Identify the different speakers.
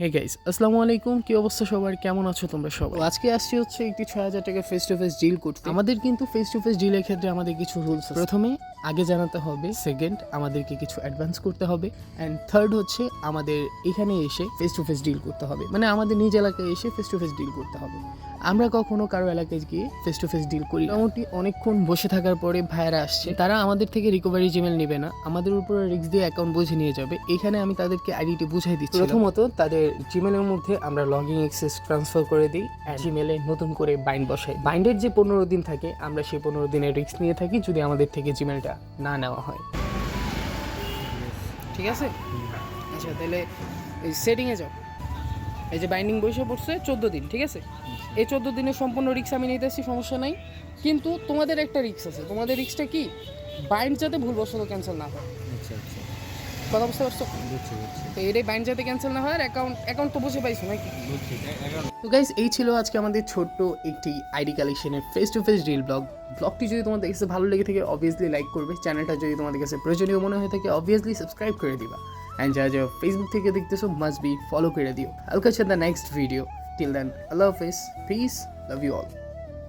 Speaker 1: Hey guys আসসালামু আলাইকুম। কি অবস্থা সবার? কেমন আছো তোমরা সবাই? আজকে আসছি হচ্ছে একটি ছয় হাজার টাকা ফেস টু ফেস ডিল করতে। আমাদের কিন্তু ফেস টু ফেস ডিলের ক্ষেত্রে আমাদের কিছু রুলস প্রথমে আগে জানাতে হবে সেকেন্ড আমাদেরকে কিছু অ্যাডভান্স করতে হবে অ্যান্ড থার্ড হচ্ছে আমাদের এখানে এসে ফেস টু ফেস ডিল করতে হবে। মানে আমাদের নিজ এলাকায় এসে ফেস টু ফেস ডিল করতে হবে। আমরা কখনো কারও এলাকায় গিয়ে ফেস টু ফেস ডিল করি। মোটামুটি অনেকক্ষণ বসে থাকার পরে ভাইয়ারা আসছে। তারা আমাদের থেকে রিকভারি জিমেল নেবে না। আমাদের উপরে রিক্স দিয়ে অ্যাকাউন্ট বুঝে নিয়ে যাবে। এখানে আমি তাদেরকে আইডিটি বুঝাই দিচ্ছি। প্রথমত, তাদের জিমেলের মধ্যে আমরা লগইন এক্সেস ট্রান্সফার করে দিই জিমেলে নতুন করে বাইন্ড বসাই। বাইন্ডের যে পনেরো দিন থাকে, আমরা সেই পনেরো দিনের রিস্ক নিয়ে থাকি। যদি আমাদের থেকে জিমেলটা না নেওয়া হয়। ঠিক আছে? আচ্ছা তাহলে এই সেটিংয়ে যাও। এই যে বাইন্ডিং বসে পড়ছে চোদ্দ দিন, ঠিক আছে? এই চোদ্দ দিনের সম্পূর্ণ রিক্স আমি নিতেছি সমস্যা নাই। কিন্তু তোমাদের একটা রিক্স আছে। তোমাদের রিক্সটা কি? বাইন্ড যাতে ভুলবশত ক্যান্সেল না হয়।
Speaker 2: আচ্ছা আচ্ছা।
Speaker 1: কথা বুঝতে পারছ? তো এটাই বাইন্ড যাতে ক্যান্সেল না হয় আর অ্যাকাউন্ট অ্যাকাউন্ট তো বুঝে পাইছো নাকি? তো গাইজ এই ছিল আজকে আমাদের ছোট্ট একটি আইডি কালেকশনের face to face deal blog ব্লগটি যদি তোমাদের কাছে ভালো লেগে থাকে অবভিয়াসলি লাইক করবে। চ্যানেলটা যদি তোমাদের কাছে প্রয়োজনীয় মনে হয়ে থাকে অবভিয়াসলি সাবস্ক্রাইব করে দিবা। অ্যান্ড যা যা ফেসবুক থেকে দেখতেছো মাস্ট বি ফলো করে দিও। Alka the next video till then আল্লাহ হাফেজ পিস লাভ ইউ অল